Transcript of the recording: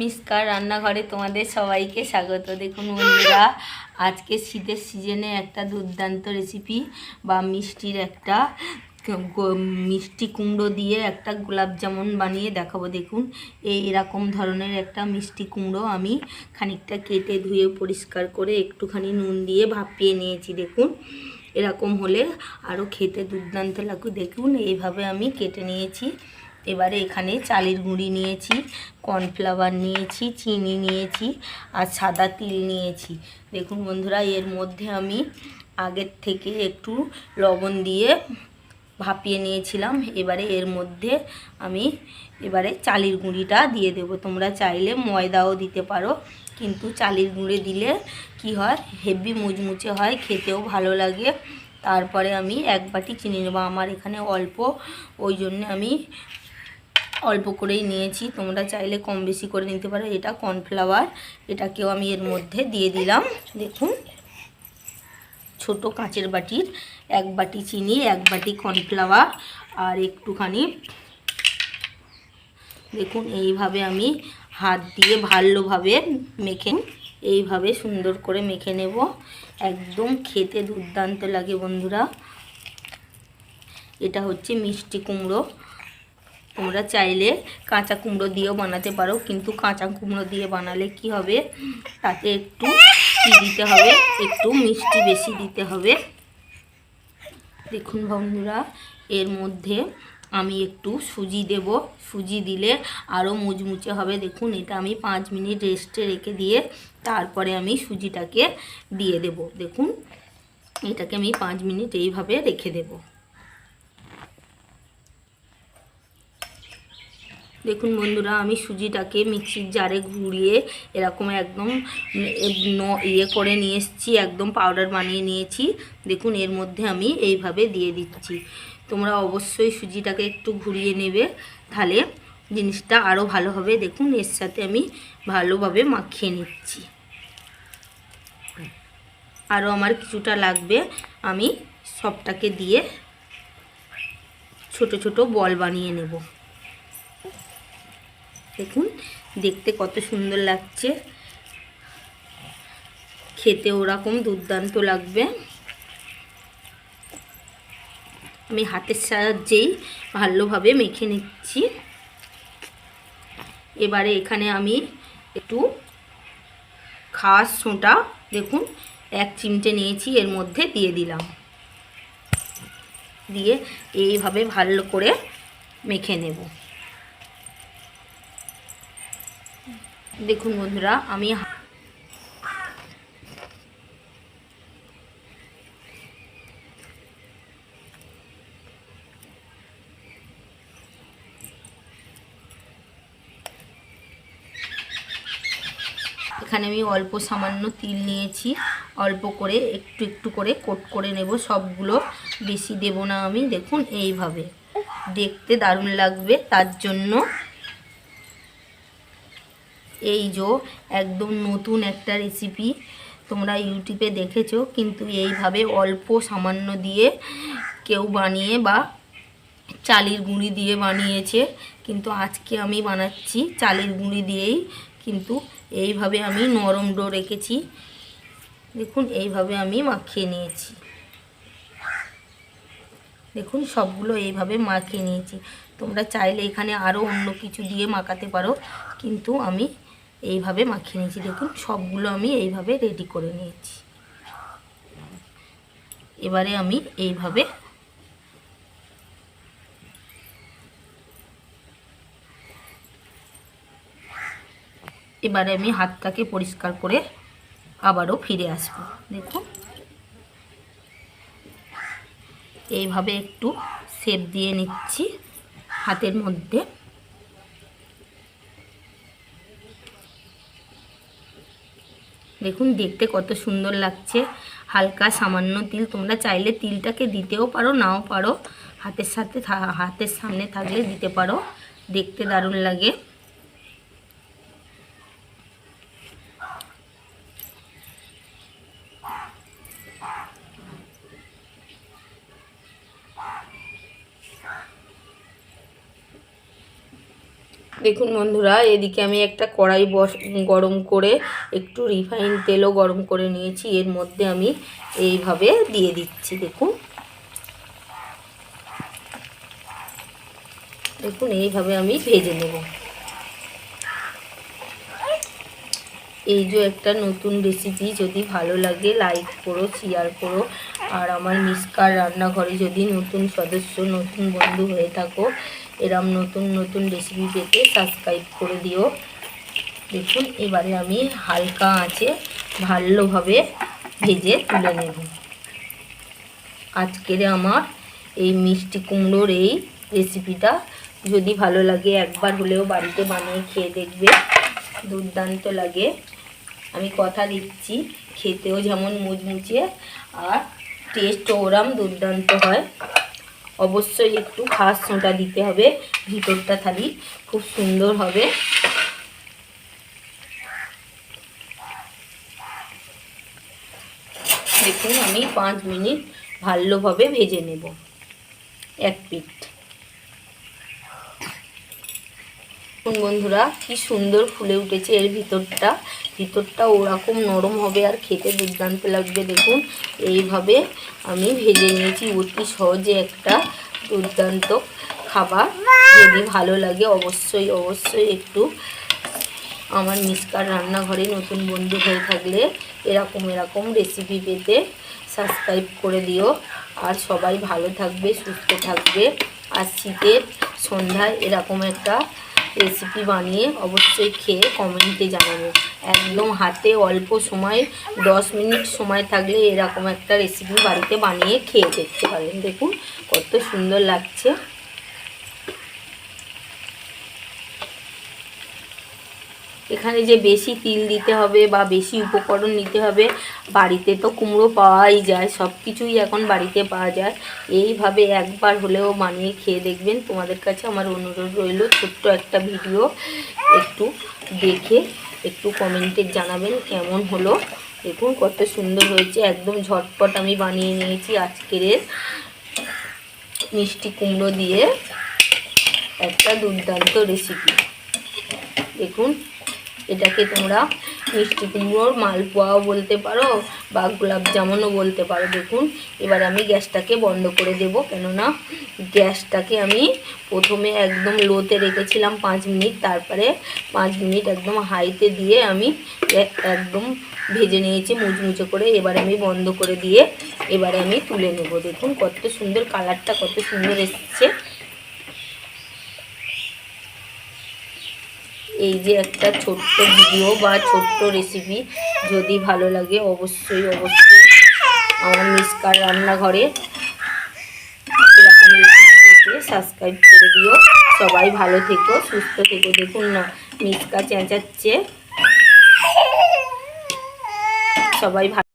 মিসকার রান্নাঘরে তোমাদের সবাইকে স্বাগত। দেখুন বন্ধুরা, আজকে শীতের সিজনে একটা দুর্দান্ত রেসিপি বা মিষ্টির একটা মিষ্টি কুমড়ো দিয়ে একটা গোলাপ জামুন বানিয়ে দেখাবো। দেখুন, এই এরকম ধরনের একটা মিষ্টি কুমড়ো আমি খানিকটা কেটে ধুয়ে পরিষ্কার করে একটুখানি নুন দিয়ে ভাপিয়ে নিয়েছি। দেখুন, এরকম হলে আরও খেতে দুর্দান্ত লাগবে দেখুন, এইভাবে আমি কেটে নিয়েছি। এবারে এখানে চালের গুঁড়ি নিয়েছি কর্নফ্লাওয়ার নিয়েছি, চিনি নিয়েছি আর সাদা তিল নিয়েছি। দেখুন বন্ধুরা, এর মধ্যে আমি আগের থেকে একটু লবণ দিয়ে ভাপিয়ে নিয়েছিলাম। এবারে এর মধ্যে আমি এবারে চালের গুঁড়িটা দিয়ে দেব। তোমরা চাইলে ময়দাও দিতে পারো, কিন্তু চালের গুঁড়ি দিলে কি হয়? হেভি মুচমুচে হয়, খেতেও ভালো লাগে। তারপরে আমি এক বাটি চিনি নেব। আমার এখানে অল্প, ওই জন্য আমি অল্প করেই নিয়েছি। তোমরা চাইলে কম বেশি করে নিতে পারো। এটা কর্নফ্লাওয়ার। এটাকেও আমি এর মধ্যে দিয়ে দিলাম। দেখুন। ছোট কাঁচের বাটির এক বাটি চিনি, এক বাটি কর্নফ্লাওয়ার আর একটুখানি। দেখুন, এইভাবে আমি হাত দিয়ে ভালোভাবে মেখে এইভাবে সুন্দর করে মেখে নেব। একদম খেতে দুর্দান্ত লাগে বন্ধুরা। এটা হচ্ছে মিষ্টি কুমড়ো। তোমরা চাইলে কাঁচা কুমড়ো দিয়েও বানাতে পারো, কিন্তু কাঁচা কুমড়ো দিয়ে বানালে কি হবে? তাতে একটু কি দিতে হবে, একটু মিষ্টি বেশি দিতে হবে। দেখুন বন্ধুরা, এর মধ্যে আমি একটু সুজি দেব। সুজি দিলে আরও মুচমুচে হবে। দেখুন, এটা আমি পাঁচ মিনিট রেস্টে রেখে দিয়ে তারপরে আমি সুজিটাকে দিয়ে দেব। দেখুন, এটাকে আমি পাঁচ মিনিট এইভাবে রেখে দেবো। দেখুন বন্ধুরা, আমি সুজিটাকে মিক্সির জারে ঘুরিয়ে এরকম একদম ইয়ে করে নিয়ে এসেছি, একদম পাউডার বানিয়ে নিয়েছি দেখুন, এর মধ্যে আমি এইভাবে দিয়ে দিচ্ছি। তোমরা অবশ্যই সুজিটাকে একটু ঘুরিয়ে নেবে, তাহলে জিনিসটা আরও ভালো হবে। দেখুন, এর সাথে আমি ভালোভাবে মাখিয়ে নিচ্ছি। আরও আমার কিছুটা লাগবে, আমি সবটাকে দিয়ে ছোট ছোট বল বানিয়ে নেব। দেখুন, দেখতে কত সুন্দর লাগছে। খেতে ওরকম দুর্দান্ত লাগবে। আমি হাতের সাহায্যেই ভালোভাবে মেখে নিচ্ছি। এবারে এখানে আমি একটু খাস সোঁটা দেখুন, এক চিমটে নিয়েছি, এর মধ্যে দিয়ে দিলাম। দিয়ে এইভাবে ভালো করে মেখে নেব। দেখুন বন্ধুরা, আমি এখানে আমি অল্প সামান্য তিল নিয়েছি। অল্প করে, একটু একটু করে কোট করে নেব সবগুলো। বেশি দেব না আমি, দেখুন এইভাবে। দেখতে দারুণ লাগবে, তার জন্য এই যে একদম নতুন একটা রেসিপি তোমরা ইউটিউবে দেখেছ, কিন্তু এইভাবে অল্প সামান্য দিয়ে কেউ বানিয়ে বা চালের গুঁড়ি দিয়ে বানিয়েছে, কিন্তু আজকে আমি বানাচ্ছি চালের গুঁড়ি দিয়েই, কিন্তু এইভাবে আমি নরম ডো রেখেছি। দেখুন, এইভাবে আমি মাখিয়ে নিয়েছি। দেখুন, সবগুলো এইভাবে মাখিয়ে নিয়েছি। তোমরা চাইলে এখানে আরও অন্য কিছু দিয়ে মাখাতে পারো, কিন্তু আমি এইভাবে মাখিয়ে নিয়েছি। দেখুন, সবগুলো আমি এইভাবে রেডি করে নিয়েছি। এবারে আমি এইভাবে এবারে আমি হাতটাকে পরিষ্কার করে আবারও ফিরে আসব। দেখুন। এইভাবে একটু সেপ দিয়ে নিচ্ছি হাতের মধ্যে। দেখুন, দেখতে কত সুন্দর লাগছে। হালকা সামান্য তিল। তোমরা চাইলে তিলটাকে দিতেও পারো, নাও পারো। হাতের সাথে হাতের সামনে থাকলে দিতে পারো। দেখতে দারুণ লাগে। দেখুন বন্ধুরা, এদিকে আমি একটা কড়াই বস, গরম করে একটু রিফাইন তেলও গরম করে নিয়েছি। এর মধ্যে আমি এইভাবে দিয়ে দিচ্ছি, দেখুন। দেখুন, এইভাবে আমি ভেজে নেব। এই যে একটা নতুন রেসিপি যদি ভালো লাগে লাইক করো শেয়ার করো। আর আমার মিসকার রান্নাঘরে যদি নতুন সদস্য, নতুন বন্ধু হয়ে থাকো, এরম নতুন নতুন রেসিপি পেতে সাবস্ক্রাইব করে দিও। দেখুন, এবারে আমি হালকা আঁচে ভালোভাবে ভেজে তুলে নেব। আজকের আমার এই মিষ্টি কুমড়োর এই রেসিপিটা যদি ভালো লাগে, একবার হলেও বাড়িতে বানিয়ে খেয়ে দেখবে। দুর্দান্ত লাগে। আমি কথা দিচ্ছি, খেতেও যেমন মুচমুচে, আর টেস্টও ওরাম দুর্দান্ত হয়। অবশ্যই একটু খাস সোঁটা দিতে হবে, ভিতরটা থালি খুব সুন্দর হবে। দেখুন, আমি পাঁচ মিনিট ভালোভাবে ভেজে নেব, এক পিঠ। বন্ধুরা, কি সুন্দর ফুলে উঠেছে এর ভিতরটা। ভিতরটা ওরকম নরম হবে আর খেতে দুর্দান্ত লাগবে, দেখুন। এইভাবে আমি ভেজে নিয়েছি, অতি সহজে একটা দুর্দান্ত খাবার। যদি ভালো লাগে অবশ্যই অবশ্যই একটু আমার মিসকার রান্নাঘরে নতুন বন্ধু হয়ে থাকলে এরকম এরকম রেসিপি পেতে সাবস্ক্রাইব করে দিও। আর সবাই ভালো থাকবে, সুস্থ থাকবে। আর শীতের সন্ধ্যায় এরকম একটা রেসিপি বানিয়ে অবশ্যই খেয়ে কমেন্টে জানাব। একদম হাতে অল্প সময়, দশ মিনিট সময় থাকলে এরকম একটা রেসিপি বাড়িতে বানিয়ে খেয়ে দেখতে পারেন। দেখুন কত সুন্দর লাগছে। এখানে যে বেশি তিল দিতে হবে বা বেশি উপকরণ নিতে হবে, বাড়িতে তো কুমড়ো পাওয়াই যায় সব কিছুই এখন বাড়িতে পাওয়া যায়। এইভাবে একবার হলেও বানিয়ে খেয়ে দেখবেন। তোমাদের কাছে আমার অনুরোধ রইল, ছোট্ট একটা ভিডিও একটু দেখে একটু কমেন্টে জানাবেন কেমন হলো। দেখুন কত সুন্দর হয়েছে, একদম ঝটপট আমি বানিয়ে নিয়েছি আজকের মিষ্টি কুমড়ো দিয়ে। একটা দুর্দান্ত রেসিপি দেখুন। এটাকে তোমরা মিষ্টি কুমড়োর মালপোয়াও বলতে পারো বা গোলাপ জামুনও বলতে পারো। দেখুন, এবার আমি গ্যাসটাকে বন্ধ করে দেব। কেননা গ্যাসটাকে আমি প্রথমে একদম লোতে রেখেছিলাম পাঁচ মিনিট। তারপরে পাঁচ মিনিট একদম হাইতে দিয়ে আমি একদম ভেজে নিয়েছি মুচমুচে করে। এবার আমি বন্ধ করে দিয়ে এবারে আমি তুলে নেব। দেখুন, কত সুন্দর কালারটা, কত সুন্দর এসছে। এই যে একটা ছোট্ট ভিডিও বা ছোট্ট রেসিপি যদি ভালো লাগে, অবশ্যই অবশ্যই আমার মিসকার রান্নাঘরে এরকম রেসিপি দেখে সাবস্ক্রাইব করে দিও। সবাই ভালো থেকো, সুস্থ থেকো। দেখুন না, মিসকা চেঁচাচ্ছে। সবাই ভালো